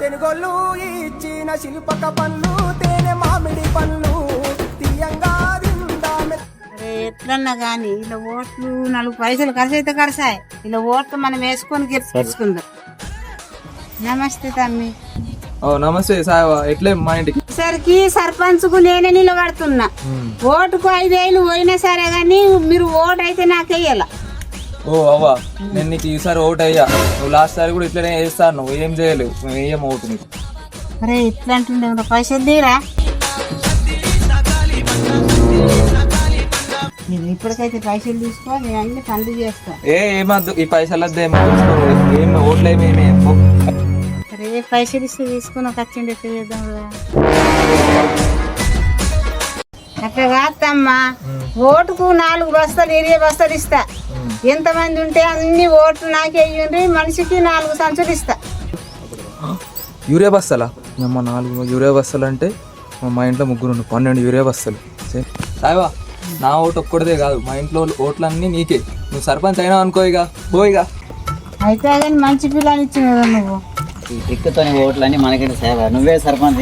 తెనుగొల్లు ఇచ్చిన శిల్పక పళ్ళు తేనె మామిడి తీయంగా అరే ఎట్లన్నా కానీ ఇలా ఓట్లు నాలుగు పైసలు ఖర్చు అయితే ఖర్చాయి. ఇలా ఓట్లు మనం వేసుకొని గెలుచుకుందాం నమస్తే తమ్మి. ఓ నమస్తే సాయవా ఎట్లే మా ఇంటికి? సరికి సర్పంచ్కు నేనే నిలబడుతున్నా. ఓటుకు ఐదేళ్ళు పోయినా సరే గానీ మీరు ఓటు అయితే నాకు వెయ్యాల ఓ అవ్వా నేను నీకు ఈసారి ఓటు అయ్యా నువ్వు లాస్ట్ సారి కూడా ఇట్లనే వేస్తాను నువ్వు ఏం చేయలేవు. మేము వేయం ఓటు నీకు. అరే ఇట్లా అంటుండే పైసలు తీరా? మీరు ఇప్పటికైతే పైసలు తీసుకో నేను అన్ని పనులు చేస్తా. ఏ ఏమద్దు ఈ పైసలు వద్దు ఏం ఏం ఓట్లు ఏమి ఏమి ఏం. అరే పైసలు ఇస్తే తీసుకుని ఒక వచ్చిండి ఎట్లా చేద్దాం? అట్లా కాదమ్మా. ఓటుకు నాలుగు బస్తాలు ఇరవై బస్తాలు ఇస్తా. ఎంతమంది ఉంటే అన్ని ఓట్లు నాకే ఇవ్వండి మనిషికి నాలుగు సంచులు ఇస్తా. యూరియా బస్తాలా? అమ్మ నాలుగు యూరియా బస్తాలు అంటే మా- మా ఇంట్లో ముగ్గురు. పన్నెండు యూరియా బస్తాలు. సాయివా నా ఓటు ఒక్కడిదే కాదు మా ఇంట్లో ఓట్లన్నీ నీకే. నువ్వు సర్పంచ్ అయినా అనుకో ఇక పో ఇక. అయితే కానీ మంచి పిల్లని ఇచ్చిన కదా నువ్వు. ఈ దిక్కుతోని ఓట్లన్నీ మనకి సేవ నువ్వే సర్పంచ్.